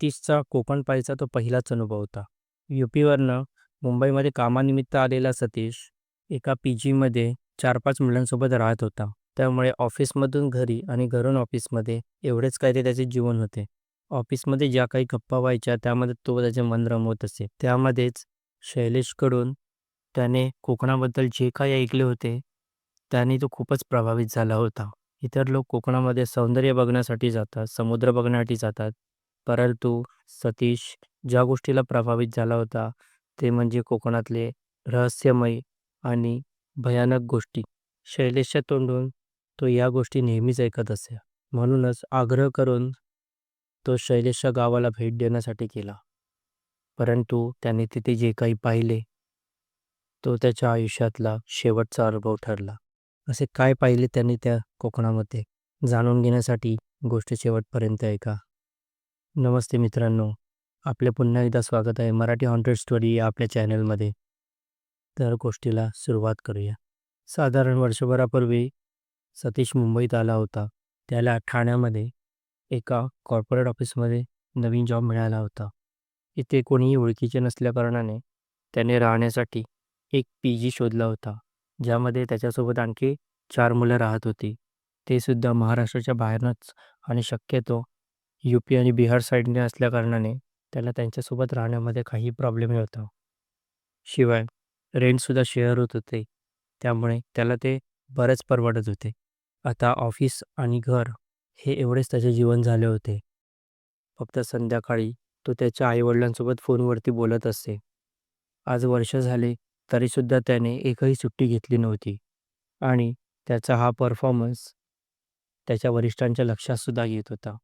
तीसचा कोकण पाहायचा तो पहिलाच अनुभव होता. यूपीवरनं मुंबईमध्ये कामानिमित्त आलेला सतीश एका पी जीमध्ये चार पाच मुलांसोबत राहत होता. त्यामुळे ऑफिसमधून घरी आणि घरून ऑफिसमध्ये एवढेच काही ते त्याचे जीवन होते. ऑफिसमध्ये ज्या काही गप्पा व्हायच्या त्यामध्ये तो त्याचे मन रमवत असे. त्यामध्येच शैलेशकडून त्याने कोकणाबद्दल जे काही ऐकले होते त्याने तो खूपच प्रभावित झाला होता. इतर लोक कोकणामध्ये सौंदर्य बघण्यासाठी जातात, समुद्र बघण्यासाठी जातात. परंतु सतीश ज्या गोष्टीला प्रभावित झाला होता ते म्हणजे कोकणातले रहस्यमय आणि भयानक गोष्टी. शैलेशच्या तोंडून तो या गोष्टी नेहमीच ऐकत असे. म्हणूनच आग्रह करून तो शैलेशच्या गावाला भेट देण्यासाठी केला परंतु त्याने तिथे जे काही पाहिले तो त्याच्या आयुष्यातला शेवटचा अनुभव ठरला. असे काय पाहिले त्यांनी त्या कोकणामध्ये जाणून घेण्यासाठी गोष्ट शेवटपर्यंत ऐका. नमस्ते मित्रांनो, आपले पुन्हा एकदा स्वागत आहे मराठी हॉन्टेड स्टोरी या आपल्या चॅनलमध्ये. तर गोष्टीला सुरुवात करूया. साधारण वर्षभरापूर्वी सतीश मुंबईत आला होता. त्याला ठाण्यामध्ये एका कॉर्पोरेट ऑफिसमध्ये नवीन जॉब मिळाला होता. इथे कोणीही ओळखीचे नसल्याकारणाने त्याने राहण्यासाठी एक पी जी शोधला होता. ज्यामध्ये त्याच्यासोबत आणखी चार मुलं राहत होती. ते सुद्धा महाराष्ट्राच्या बाहेरनंच आणि शक्यतो यू पी आणि बिहार साईडने असल्याकारणाने त्याला त्यांच्यासोबत राहण्यामध्ये काही प्रॉब्लेम होता. शिवाय रेंटसुद्धा शेअर होत होते. त्यामुळे त्याला ते बरेच परवडत होते. आता ऑफिस आणि घर हे एवढेच त्याचे जीवन झाले होते. फक्त संध्याकाळी तो त्याच्या आईवडिलांसोबत फोनवरती बोलत असे. आज वर्ष झाले तरीसुद्धा त्याने एकही सुट्टी घेतली नव्हती आणि त्याचा हा परफॉर्मन्स त्याच्या वरिष्ठांच्या लक्षातसुद्धा येत होता.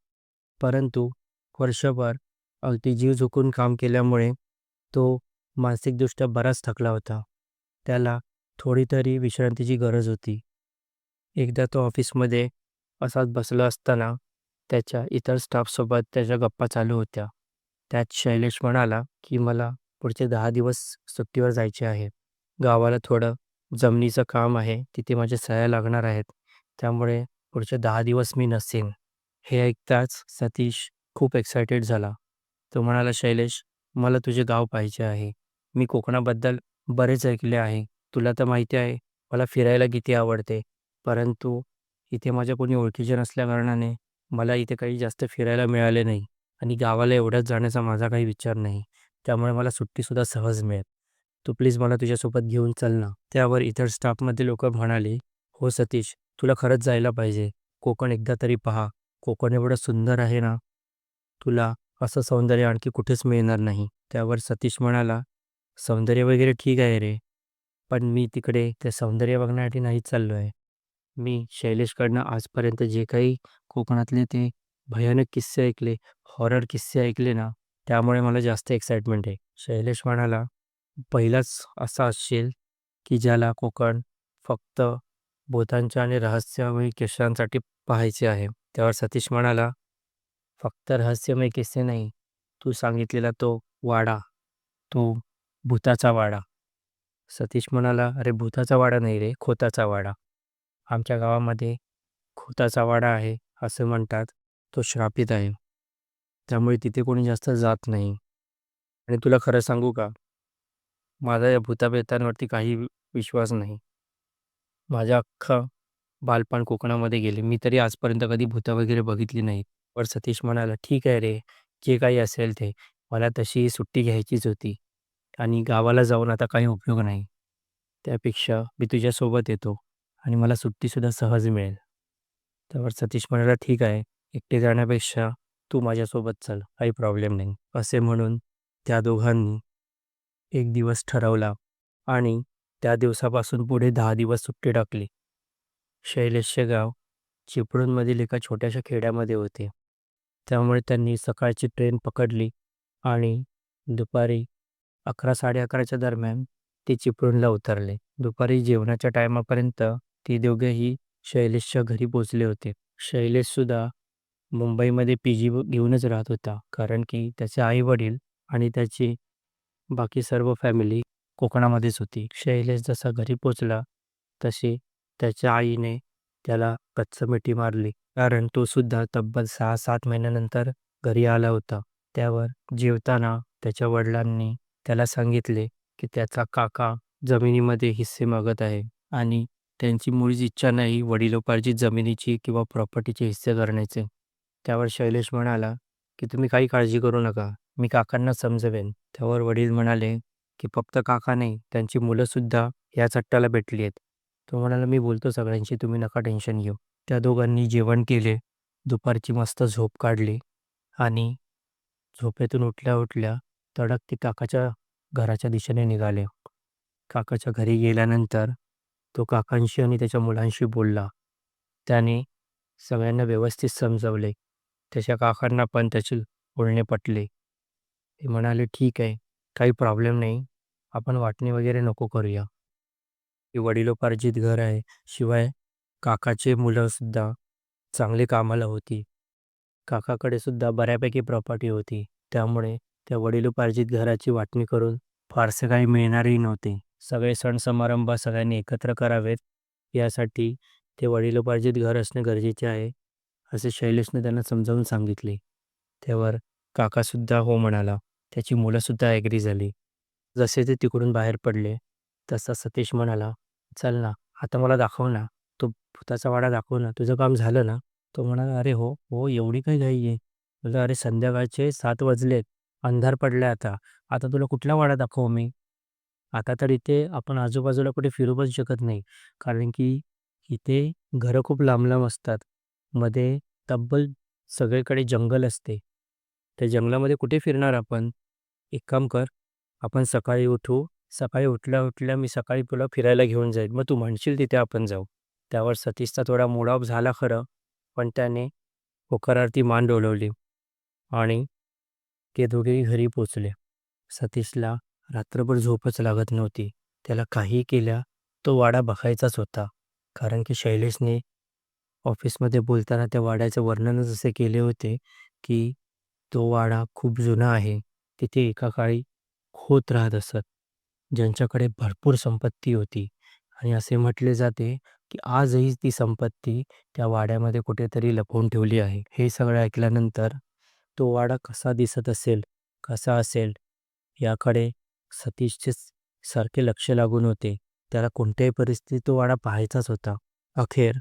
परंतु वर्षभर अगदी जीव झोकून काम केल्यामुळे तो मानसिकदृष्ट्या बराच थकला होता. त्याला थोडी तरी विश्रांतीची गरज होती. एकदा तो ऑफिसमध्ये असाच बसला असताना त्याच्या इतर स्टाफसोबत त्याच्या गप्पा चालू होत्या. त्यात शैलेश म्हणाला की मला पुढचे दहा दिवस सुट्टीवर जायचे आहे. गावाला थोडं जमिनीचं काम आहे. तिथे माझ्या सह्या लागणार आहेत. त्यामुळे पुढचे दहा दिवस मी नसेन. हे ऐकताच सतीश खूप एक्सायटेड झाला. तो म्हणाला शैलेश, मला तुझे गाव पाहिजे आहे. मी कोकणाबद्दल बरेच ऐकले आहे. तुला तर माहिती आहे मला फिरायला किती आवडते. परंतु इथे माझ्या कोणी ओळखीचे नसल्याकारणाने मला इथे काही जास्त फिरायला मिळाले नाही आणि गावाला एवढ्याच जाण्याचा माझा काही विचार नाही. त्यामुळे मला सुट्टीसुद्धा सहज मिळेल. तू प्लीज मला तुझ्यासोबत घेऊन चल ना. त्यावर इतर स्टाफमध्ये लोक म्हणाले, हो सतीश, तुला खरंच जायला पाहिजे. कोकण एकदा तरी पहा. कोकण एवढं सुंदर आहे ना, तुला असं सौंदर्य आणखी कुठेच मिळणार नाही. त्यावर सतीश म्हणाला, सौंदर्य वगैरे ठीक आहे रे, पण मी तिकडे ते सौंदर्य बघण्यासाठी नाहीच चाललो आहे. मी शैलेशकडनं आजपर्यंत जे काही कोकणातले ते भयानक किस्से ऐकले, हॉरर किस्से ऐकले ना, त्यामुळे मला जास्त एक्साइटमेंट आहे. शैलेश म्हणाला, पहिलाच असा असशील की ज्याला कोकण फक्त भूतांच्या आणि रहस्यमय केशांसाठी पाहायचे आहे. त्यावर सतीश म्हणाला, फक्त रहस्यमय किस्से नाही, तू सांगितलेला तो वाडा, तो भूताचा वाडा. सतीश म्हणाला, अरे भूताचा वाडा नाही रे, खोताचा वाडा. आमच्या गावामध्ये खोताचा वाडा आहे असं म्हणतात. तो श्रापित आहे. त्यामुळे तिथे कोणी जास्त जात नाही. आणि तुला खरं सांगू का, माझा या भूतापेतांवरती काही विश्वास नाही. माझ्या अख्खा बालपण कोकणामध्ये गेले. मी तरी आजपर्यंत कधी भूतं वगैरे बघितली नाहीत. वर सतीश म्हणाला, ठीक आहे रे, जे काही असेल ते. मला तशी सुट्टी घ्यायचीच होती आणि गावाला जाऊन आता काही उपयोग नाही. त्यापेक्षा मी तुझ्यासोबत येतो आणि मला सुट्टीसुद्धा सहज मिळेल. त्यावर सतीश म्हणाला, ठीक आहे, एकटे जाण्यापेक्षा तू माझ्यासोबत चल, काही प्रॉब्लेम नाही. असे म्हणून त्या दोघांनी एक दिवस ठरवला आणि त्या दिवसापासून पुढे दहा दिवस सुट्टी टाकली. शैलेशचे गाव चिपळूणमधील एका छोट्याशा खेड्यामध्ये होते. त्यामुळे त्यांनी सकाळची ट्रेन पकडली आणि दुपारी अकरा साडे अकराच्या दरम्यान ते चिपळूणला उतरले. दुपारी जेवणाच्या टायमापर्यंत ती दोघेही शैलेशच्या घरी पोचले होते. शैलेशसुद्धा मुंबईमध्ये पी जी घेऊनच राहत होता. कारण की त्याचे आई-वडील आणि त्याची बाकी सर्व फॅमिली कोकणामध्येच होती. शैलेश जसा घरी पोचला तशी त्याच्या आईने त्याला कच्चं मिठी मारली. कारण तो सुद्धा तब्बल सहा सात महिन्यानंतर घरी आला होता. त्यावर जेवताना त्याच्या वडिलांनी त्याला सांगितले की त्याचा काका जमिनीमध्ये हिस्से मागत आहे आणि त्यांची मुळीच इच्छा नाही वडिलोपार्जित जमिनीची किंवा प्रॉपर्टीचे हिस्से करण्याचे त्यावर शैलेश म्हणाला की तुम्ही काही काळजी करू नका मी काकांना समजवेन त्यावर वडील म्हणाले की फक्त काका नाही त्यांची मुलंसुद्धा या चट्टाला भेटली आहेत तो म्हणाला मी बोलतो सगळ्यांशी तुम्ही नका टेन्शन घेऊ. त्या दोघांनी जेवण केले. दुपारची मस्त झोप काढली आणि झोपेतून उठल्या उठल्या तडक ते काकाच्या घराच्या दिशेने निघाले. काकाच्या घरी गेल्यानंतर तो काकांशी आणि त्याच्या मुलांशी बोलला. त्याने सगळ्यांना व्यवस्थित समजवले. त्याच्या काकांना पण त्याचे बोलणे पटले. ते म्हणाले ठीक आहे काही प्रॉब्लेम नाही. आपण वाटणी वगैरे नको करूया. हे वडिलोपार्जित घर आहे. शिवाय काकाचे मुलंसुद्धा चांगले कामाला होती. काकाकडे सुद्धा बऱ्यापैकी प्रॉपर्टी होती. त्यामुळे त्या वडिलोपार्जित घराची वाटणी करून फारसे काही मिळणारही नव्हते. सगळे सण समारंभ सगळ्यांनी एकत्र करावेत. यासाठी ते वडिलोपार्जित घर असणे गरजेचे आहे असे शैलेशने त्यांना समजावून सांगितले. त्यावर काकासुद्धा हो म्हणाला. त्याची मुलंसुद्धा ॲग्री झाली. जसे ते तिकडून बाहेर पडले तसा सतीश म्हणाला चल ना आता मला दाखव ना. तो भूताचा वाडा दाखव ना. तुझं काम झालं ना? तो म्हणाला अरे हो हो एवढी काही घाई आहे. तुला अरे संध्याकाळचे सात वाजलेत. अंधार पडलाय आता. आता तुला कुठला वाडा दाखवू मी? आता तर इथे आपण आजूबाजूला कुठे फिरू पण शकत नाही. कारण की इथे घरं खूप लांब लांब असतात. मध्ये तब्बल सगळीकडे जंगल असते. त्या जंगलामध्ये कुठे फिरणार आपण? एक काम कर आपण सकाळी उठू सकाळी उठल्या उठल्या मी सकाळी तुला फिरायला घेऊन जाईल. मग तू म्हणशील तिथे आपण जाऊ. त्यावर सतीशचा थोडा मूड ऑफ झाला खरं पण त्याने होकारार्थी मान डोलवली आणि ते दोघेही घरी पोचले. सतीशला रात्रभर झोपच लागत नव्हती. त्याला काही केल्या तो वाडा बघायचाच होता. कारण की शैलेशने ऑफिसमध्ये बोलताना त्या वाड्याचे वर्णनच असे केले होते की तो वाडा खूप जुना आहे. तिथे एका काळी खोत राहत असत. ज्यांच्याकडे भरपूर संपत्ती होती. आणि असे म्हटले जाते की आजही ती संपत्ती त्या वाड्यामध्ये कुठेतरी लपवून ठेवली आहे. हे सगळं ऐकल्यानंतर तो वाडा कसा दिसत असेल कसा असेल याकडे सतीशचे सारखे लक्ष लागून होते. त्याला कोणत्याही परिस्थितीत तो वाडा पाहायचाच होता. अखेर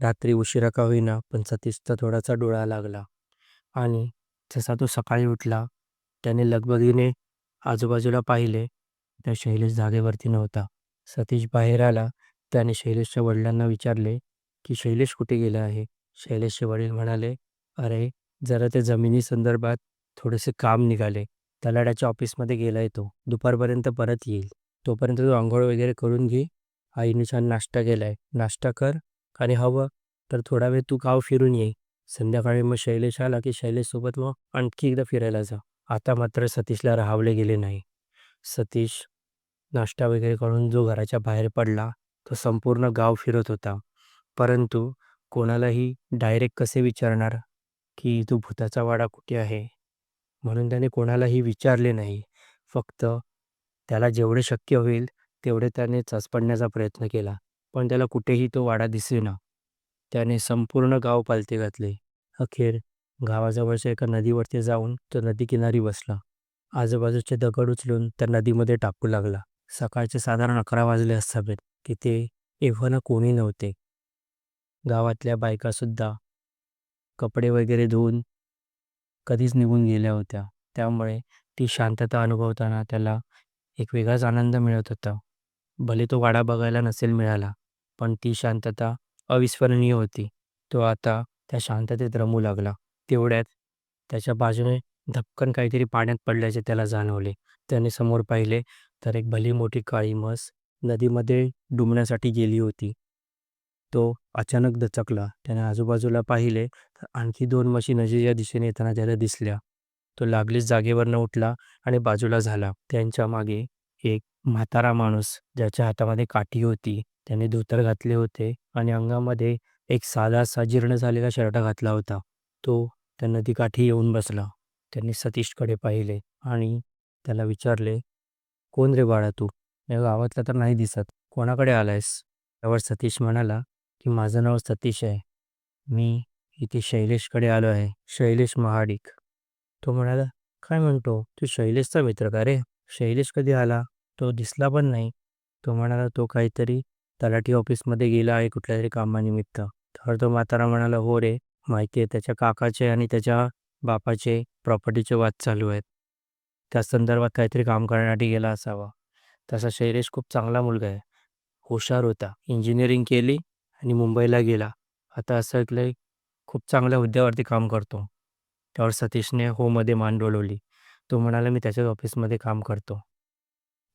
रात्री उशिरा का होईना पण सतीशचा थोडासा डोळा लागला. आणि जसा तो सकाळी उठला त्याने लगबगीने आजूबाजूला पाहिले त्या शैलेश जागेवरती नव्हता. सतीश बाहेर आला. त्याने शैलेशच्या वडिलांना विचारले की शैलेश कुठे गेला आहे? शैलेशचे वडील म्हणाले अरे जरा त्या जमिनी संदर्भात थोडेसे काम निघाले. तलाड्याच्या ऑफिसमध्ये गेलाय तो. दुपारपर्यंत परत येईल. तोपर्यंत तू आंघोळ वगैरे करून घे. आईने छान नाश्ता केलाय. नाश्ता कर. आणि हवं तर थोडा वेळ तू गाव फिरून ये. संध्याकाळी मग शैलेश आला की शैलेशसोबत मग आणखी एकदा फिरायला जा. आता मात्र सतीशला राहावले गेले नाही. सतीश नाश्ता वगैरे करून जो घराच्या बाहेर पडला तो संपूर्ण गाव फिरत होता. परंतु कोणालाही डायरेक्ट कसे विचारणार की तू भूताचा वाडा कुठे आहे? म्हणून त्याने कोणालाही विचारले नाही. फक्त त्याला जेवढे शक्य होईल तेवढे त्याने चचपडण्याचा प्रयत्न केला. पण त्याला कुठेही तो वाडा दिसेना. त्याने संपूर्ण गाव पालथे घातले. अखेर गावाजवळच्या एका नदीवरती जाऊन तो नदीकिनारी बसला. आजूबाजूचे दगड उचलून त्या नदीमध्ये टाकू लागला. सकाळचे साधारण अकरा वाजले असावेत तिथे एव्हाना कोणी नव्हते. गावातल्या बायकासुद्धा कपडे वगैरे धुवून कधीच निघून गेल्या होत्या. त्यामुळे ती शांतता अनुभवताना त्याला एक वेगळाच आनंद मिळत होता. भले तो वाडा बघायला नसेल मिळाला पण ती शांतता अविस्मरणीय होती. तो आता त्या शांततेत रमू लागला. तेवढ्यात त्याच्या बाजूने धपकन काहीतरी पाण्यात पडल्याचे त्याला जाणवले. त्याने समोर पाहिले तर एक भली मोठी काळी म्हस नदीमध्ये डुंबण्यासाठी गेली होती. तो अचानक दचकला. त्याने आजूबाजूला पाहिले तर आणखी दोन म्हशी नदीच्या दिशेने येताना त्याला दिसल्या. तो लागलीच जागेवर न उठला आणि बाजूला झाला. त्यांच्या मागे एक म्हातारा माणूस ज्याच्या हातामध्ये काठी होती. त्याने धोतर घातले होते आणि अंगामध्ये एक साधा जीर्ण झालेला शर्ट घातला होता. तो त्या नदीकाठी येऊन बसला. त्यांनी सतीशकडे पाहिले आणि त्याला विचारले कोण रे बाळा तू? या गावातला तर नाही दिसत. कोणाकडे आलायस? त्यावर सतीश म्हणाला की माझं नाव सतीश आहे. मी इथे शैलेशकडे आलो आहे. शैलेश महाडिक. तो म्हणाला काय म्हणतो? तू शैलेशचा मित्र का रे? शैलेश कधी आला? तो दिसला पण नाही. तो म्हणाला तो काहीतरी तलाठी ऑफिसमध्ये गेला आहे कुठल्या तरी कामानिमित्त. तर तो म्हातारा म्हणाला हो रे माहिती आहे त्याच्या काकाचे आणि त्याच्या बापाचे प्रॉपर्टीचे वाद चालू आहेत. त्या संदर्भात काहीतरी काम करण्यासाठी गेला असावा. तसा शैलेश खूप चांगला मुलगा आहे. हुशार होता. इंजिनिअरिंग केली आणि मुंबईला गेला. आता असं ऐकलंय खूप चांगल्या हुद्द्यावरती काम करतो. त्यावर सतीशने होमध्ये मान डोलवली. तो म्हणाला मी त्याच्याच ऑफिसमध्ये काम करतो.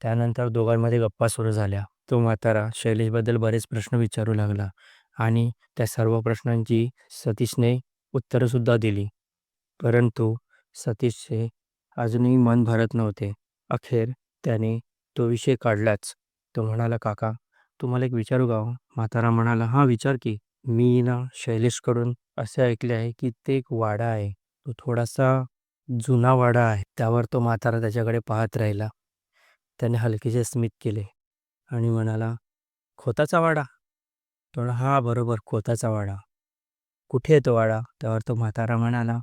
त्यानंतर दोघांमध्ये गप्पा सुरू झाल्या. तो म्हातारा शैलेशबद्दल बरेच प्रश्न विचारू लागला आणि त्या सर्व प्रश्नांची सतीशने उत्तरंसुद्धा दिली. परंतु सतीशचे अजूनही मन भरत नव्हते. अखेर त्याने तो विषय काढलाच. तो म्हणाला काका तुम्हाला एक विचारू का हो?" म्हातारा म्हणाला हां विचार की. मी ना शैलेशकडून असे ऐकले आहे की ते एक वाडा आहे. तो थोडासा जुना वाडा आहे. त्यावर तो म्हातारा त्याच्याकडे पाहत राहिला. त्याने हलकेसे स्मित केले आणि म्हणाला खोताचा वाडा? तो म्हणाला, हा बरोबर खोताचा वाडा. कुठे आहे तो वाडा? त्यावर तो म्हातारा म्हणाला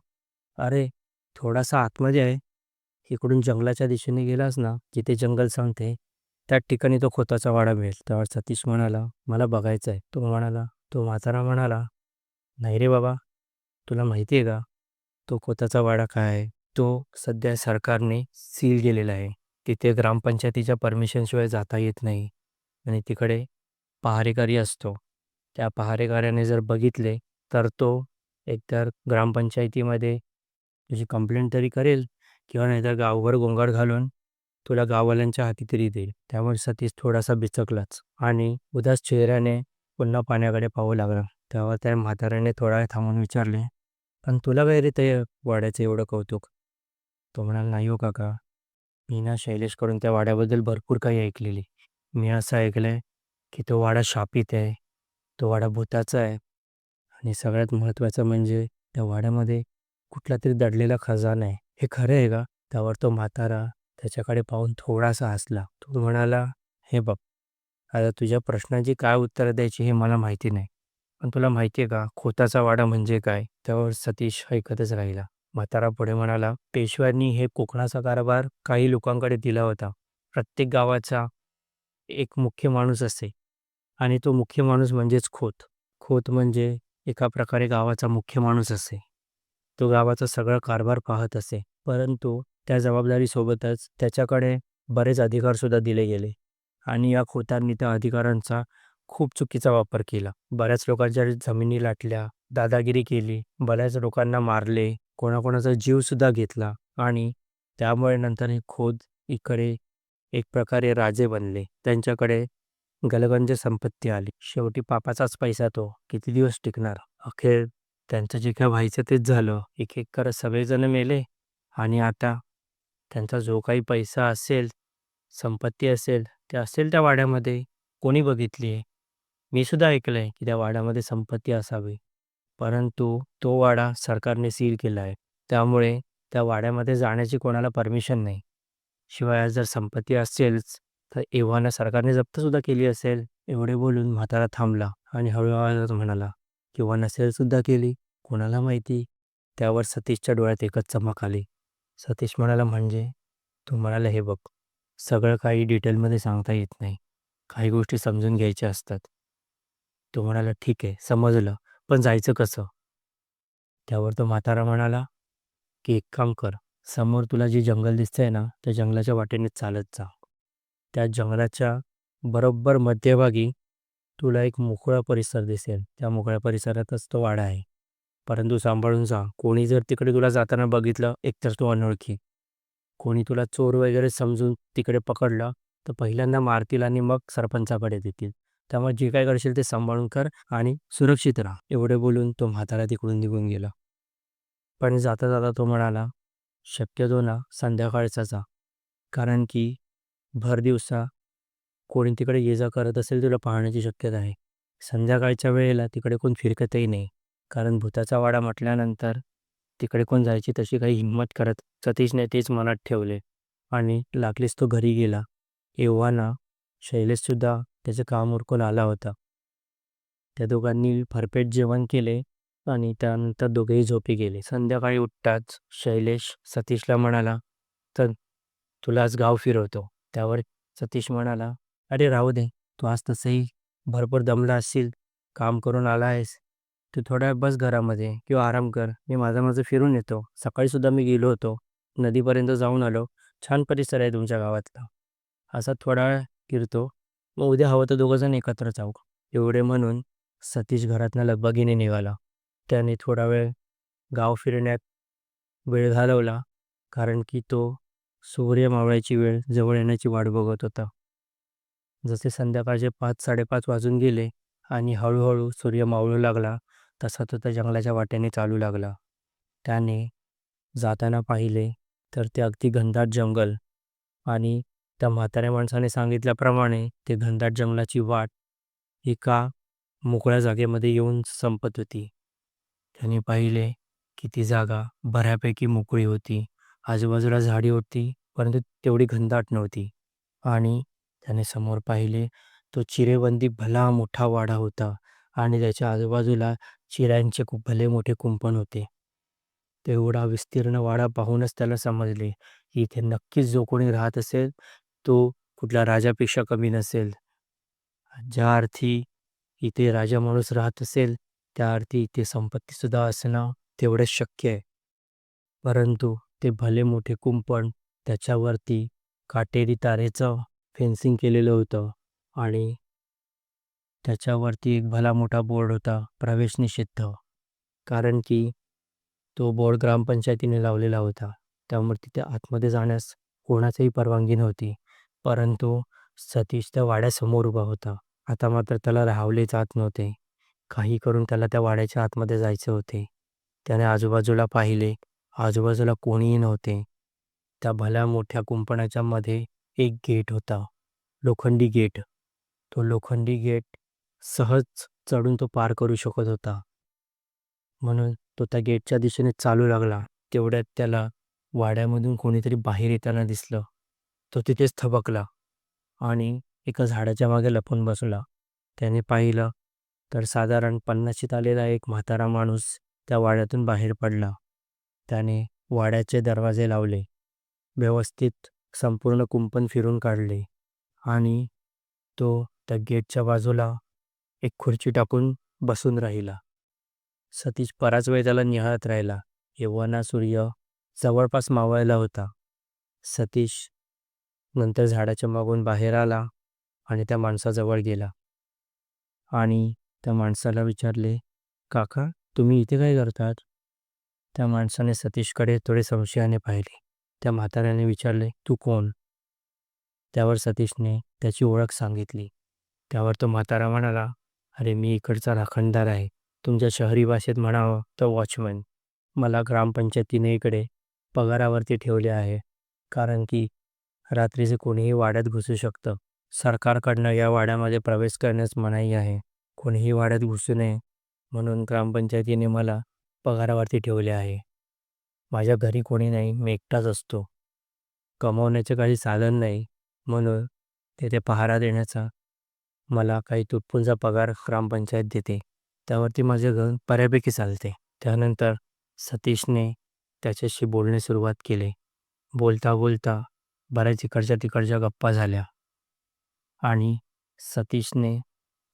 अरे थोडासा आतमध्ये आहे. इकडून जंगलाच्या दिशेने गेलास ना जिथे जंगल सांगते त्या ठिकाणी तो खोताचा वाडा मिळेल. त्यावर सतीश म्हणाला मला बघायचा आहे. तो म्हणाला तो म्हातारा म्हणाला नाही रे बाबा तुला माहिती आहे का तो खोताचा वाडा काय आहे? तो सध्या सरकारने सील केलेला आहे. तिथे ग्रामपंचायतीच्या परमिशनशिवाय जाता येत नाही आणि तिकडे पहारेकरी असतो. त्या पहारेकऱ्याने जर बघितले तर तो एकतर ग्रामपंचायतीमध्ये तुझी कंप्लेंट तरी करेल किंवा नाहीतर गावभर गोंगाट घालून तुला गाववाल्यांच्या हाती तरी देईल. त्यामुळे सतीश थोडासा बिचकलाच आणि उदास चेहऱ्याने पुन्हा पाण्याकडे पाहू लागला. तेव्हा त्या म्हाताऱ्याने थोडा वेळ थांबून विचारले पण तुला काय रे ते वाड्याचं एवढं कौतुक? तो म्हणाला नाही हो काका. मी ना शैलेशकडून त्या वाड्याबद्दल भरपूर काही ऐकलेली. मी असं ऐकलंय की तो वाडा शापित आहे तो वाडा भूताचा आहे आणि सगळ्यात महत्त्वाचं म्हणजे त्या वाड्यामध्ये कुठला तरी दडलेला खजाना आहे. हे खरं आहे का? त्यावर तो म्हातारा त्याच्याकडे पाहून थोडासा हसला. तो म्हणाला हे बघ आता तुझ्या प्रश्नाची काय उत्तरं द्यायची हे मला माहिती नाही. पण तुला माहिती आहे का खोताचा वाडा म्हणजे काय? त्यावर सतीश ऐकतच राहिला. म्हातारा पुढे म्हणाला पेशव्यांनी हे कोकणाचा कारभार काही लोकांकडे दिला होता. प्रत्येक गावाचा एक मुख्य माणूस असे. आणि तो मुख्य माणूस म्हणजेच खोत. खोत म्हणजे एका प्रकारे गावाचा मुख्य माणूस असे. तो गावाचा सगळा कारभार पाहत असे. परंतु त्या जबाबदारीसोबतच त्याच्याकडे बरेच अधिकारसुद्धा दिले गेले. आणि या खोतांनी त्या अधिकारांचा खूप चुकीचा वापर केला. बऱ्याच लोकांच्या जमिनी लाटल्या दादागिरी केली बऱ्याच लोकांना मारले कोणाकोणाचा जीवसुद्धा घेतला आणि त्यामुळे नंतर हे खोत इकडे एक प्रकारे राजे बनले. त्यांच्याकडे गलगंज संपत्ती आली. शेवटी पापाचाच पैसा तो. किती दिवस टिकणार? अखेर त्यांचं जे काय व्हायचं तेच झालं. एक एक करत सगळेजण मेले आणि आता त्यांचा जो काही पैसा असेल संपत्ती असेल ते असेल त्या वाड्यामध्ये कोणी बघितली आहे? मी सुद्धा ऐकलं आहे की त्या वाड्यामध्ये संपत्ती असावी. परंतु तो वाडा सरकारने सील केला आहे. त्यामुळे त्या वाड्यामध्ये जाण्याची कोणाला परमिशन नाही. शिवाय आज जर संपत्ती असेलच तर एव्हाना सरकारने जप्तसुद्धा केली असेल. एवढे बोलून म्हातारा थांबला आणि हळूहळू आवाजात म्हणाला किंवा नसेलसुद्धा केली कोणाला माहिती? त्यावर सतीशच्या डोळ्यात एकच चमक आली. सतीश म्हणाला म्हणजे? तू म्हणाला हे बघ सगळं काही डिटेलमध्ये सांगता येत नाही. काही गोष्टी समजून घ्यायच्या असतात. तो म्हणाला ठीक आहे समजलं पण जायचं कसं? त्यावर तो म्हातारा म्हणाला की एक काम कर समोर तुला जे जंगल दिसतंय ना त्या जंगलाच्या वाटेने चालत जा. त्या जंगलाच्या बरोबर मध्यभागी तुला एक मोकळा परिसर दिसेल. त्या मोकळ्या परिसरातच तो वाडा आहे. परंतु सांभाळून जा. कोणी जर तिकडे तुला जाताना बघितलं एकतर तो अनोळखी. कोणी तुला चोर वगैरे समजून तिकडे पकडलं तर पहिल्यांदा मारतील आणि मग सरपंचाकडे देतील. त्यामुळे जे काय करशील ते सांभाळून कर आणि सुरक्षित राहा. एवढे बोलून तो म्हातारा तिकडून निघून गेला. पण जाता जाता तो म्हणाला शक्यतो ना संध्याकाळचा जा. कारण की भर दिवसा कोणी तिकडे ये जा करत असेल तुला पाहण्याची शक्यता आहे. संध्याकाळच्या वेळेला तिकडे कोण फिरकतही नाही. कारण भूताचा वाडा म्हटल्यानंतर तिकडे कोण जायची तशी काही हिंमत करत सतीशने तेच मनात ठेवले. आणि लागलीच तो घरी गेला. एव्हाना शैलेशसुद्धा त्याचं काम उरकून आला होता. त्या दोघांनी फरपेट जेवण केले आणि त्यानंतर दोघेही झोपी गेले. संध्याकाळी उठताच शैलेश सतीशला म्हणाला तर तुला आज गाव फिरवतो. त्यावर सतीश म्हणाला अरे राहू दे तू आज तसंही भरपूर दमला असशील काम करून आला आहेस तू थोडा बस घरामध्ये किंवा आराम कर मी माझं माझं फिरून येतो. सकाळीसुद्धा मी गेलो होतो नदीपर्यंत जाऊन आलो छान परिसर आहे तुमच्या गावातला. असा थोडा वेळ फिरतो मग उद्या हवं तर दोघंजण एकत्र जाऊ. एवढे म्हणून सतीश घरातनं लगबगीने निघाला. त्याने थोडा वेळ गाव फिरण्यात वेळ घालवला कारण की तो सूर्य मावळ्याची वेळ जवळ येण्याची वाट बघत होता. जसे संध्याकाळचे पाच साडेपाच वाजून गेले आणि हळूहळू सूर्य मावळू लागला तसा तो त्या जंगलाच्या वाटेने चालू लागला. त्याने जाताना पाहिले तर ते अगदी घनदाट जंगल आणि त्या म्हाताऱ्या माणसाने सांगितल्याप्रमाणे ते घनदाट जंगलाची वाट एका मोकळ्या जागेमध्ये येऊन संपत होती. त्याने पाहिले की ती जागा बऱ्यापैकी मोकळी होती. आजूबाजूला झाडी होती परंतु तेवढी घनदाट नव्हती आणि त्याने समोर पाहिले. तो चिरेबंदी भला मोठा वाडा होता आणि त्याच्या आजूबाजूला चिऱ्यांचे खूप भले मोठे कुंपण होते. तेवढा विस्तीर्ण वाडा पाहूनच त्याला समजले की इथे नक्कीच जो कोणी राहत असेल तो कुठल्या राजापेक्षा कमी नसेल. ज्या अर्थी इथे राजा माणूस राहत असेल त्या अर्थी इथे संपत्तीसुद्धा असणं तेवढंच शक्य आहे. परंतु ते भले मोठे कुंपण त्याच्यावरती काटेरी तारेचं फेन्सिंग केलेलं होतं आणि त्याच्यावरती एक भला मोठा बोर्ड होता प्रवेश निषिद्ध कारण की तो बोर्ड ग्रामपंचायतीने लावलेला होता. त्यामुळे तिथे आतमध्ये जाण्यास कोणाचीही परवानगी नव्हती. परंतु सतीश त्या वाड्यासमोर उभा होता. आता मात्र त्याला राहावले जात नव्हते. काही करून त्याला त्या वाड्याच्या आतमध्ये जायचे होते. त्याने आजूबाजूला पाहिले. आजूबाजूला कोणीही नव्हते. त्या भल्या मोठ्या कुंपणाच्या मध्ये एक गेट होता लोखंडी गेट. तो लोखंडी गेट सहज चढून तो पार करू शकत होता. म्हणून तो त्या गेटच्या दिशेने चालू लागला. तेवढ्यात त्याला वाड्यामधून कोणीतरी बाहेर येताना दिसलं. तो तिथेच थबकला आणि एका झाडाच्या मागे लपून बसला. त्याने पाहिलं तर साधारण पन्नाशीत आलेला एक म्हातारा माणूस त्या वाड्यातून बाहेर पडला. त्याने वाड्याचे दरवाजे लावले. व्यवस्थित संपूर्ण कुंपण फिरून काढले आणि तो त्या गेटच्या बाजूला एक खुर्ची टाकून बसून राहिला. सतीश बराच वेळ त्याला निहाळत राहिला. एव्हाना सूर्य जवळपास मावळला होता. सतीश नंतर झाडाच्या मागून बाहेर आला आणि त्या माणसाजवळ गेला. आणि त्या माणसाला विचारले काका तुम्ही इथे काय करतात? त्या माणसाने सतीशकडे थोडे संशयाने पाहिले. त्या म्हाताऱ्याने विचारले तू कोण? त्यावर सतीशने त्याची ओळख सांगितली. त्यावर तो म्हातारा म्हणाला अरे मी इकडचा राखणदार आहे. तुमच्या शहरी भाषेत म्हणावं तर वॉचमन. मला ग्रामपंचायतीने इकडे पगारावरती ठेवले आहे. कारण की रात्रीचे कोणीही वाड्यात घुसू शकतं. सरकारकडनं या वाड्यामध्ये प्रवेश करण्यास मनाई आहे. कोणीही वाड्यात घुसू नये म्हणून ग्रामपंचायतीने मला पगारावरती ठेवले आहे. माझ्या घरी कोणी नाही मी एकटाच असतो. कमवण्याचे काही साधन नाही म्हणून तेथे पहारा देण्याचा मला काही तुटपुंजा पगार ग्रामपंचायत देते. त्यावरती माझे घर बऱ्यापैकी चालते. त्यानंतर सतीशने त्याच्याशी बोलणे सुरुवात केले. बोलता बोलता बऱ्याच इकडच्या तिकडच्या गप्पा झाल्या. आणि सतीशने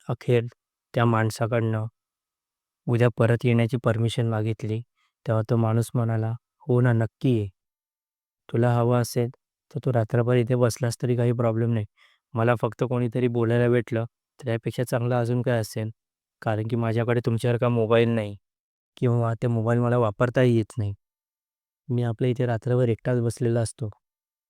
अखेर त्या माणसाकडनं उद्या परत येण्याची परमिशन मागितली. तेव्हा तो माणूस म्हणाला हो ना नक्की ये. तुला हवं असेल तर तू रात्रभर इथे बसलास तरी काही प्रॉब्लेम नाही. मला फक्त कोणीतरी बोलायला भेटलं तर यापेक्षा चांगलं अजून काय असेल? कारण की माझ्याकडे तुमच्यासारखा मोबाईल नाही? किंवा ते मोबाईल मला वापरताही येत नाही. मी आपल्या इथे रात्रभर एकटाच बसलेला असतो.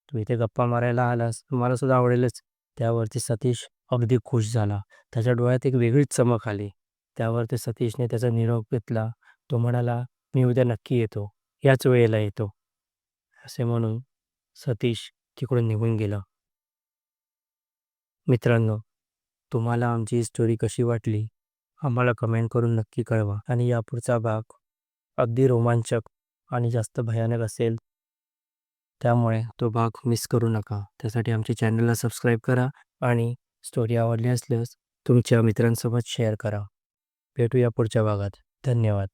तू इथे गप्पा मारायला आलास मला सुद्धा आवडेलच. त्यावरती सतीश अगदी खुश झाला. त्याच्या डोळ्यात एक वेगळीच चमक आली. त्यावरती सतीशने त्याचा निरोप घेतला. तो म्हणाला मी उद्या नक्की येतो. याच वेळेला येतो. असे म्हणून सतीश तिकडून निघून गेला. मित्रांनो तुम्हाला आमची स्टोरी कशी वाटली? आम्हाला कमेंट करून नक्की कळवा. आणि यापुढचा भाग अगदी रोमांचक आणि जास्त भयानक असेल त्यामुळे तो भाग मिस करू नका. त्यासाठी आमच्या चॅनलला सबस्क्राईब करा आणि स्टोरी आवडली असल्यास तुमच्या मित्रांसोबत शेअर करा. भेटूया पुढच्या भागात. धन्यवाद.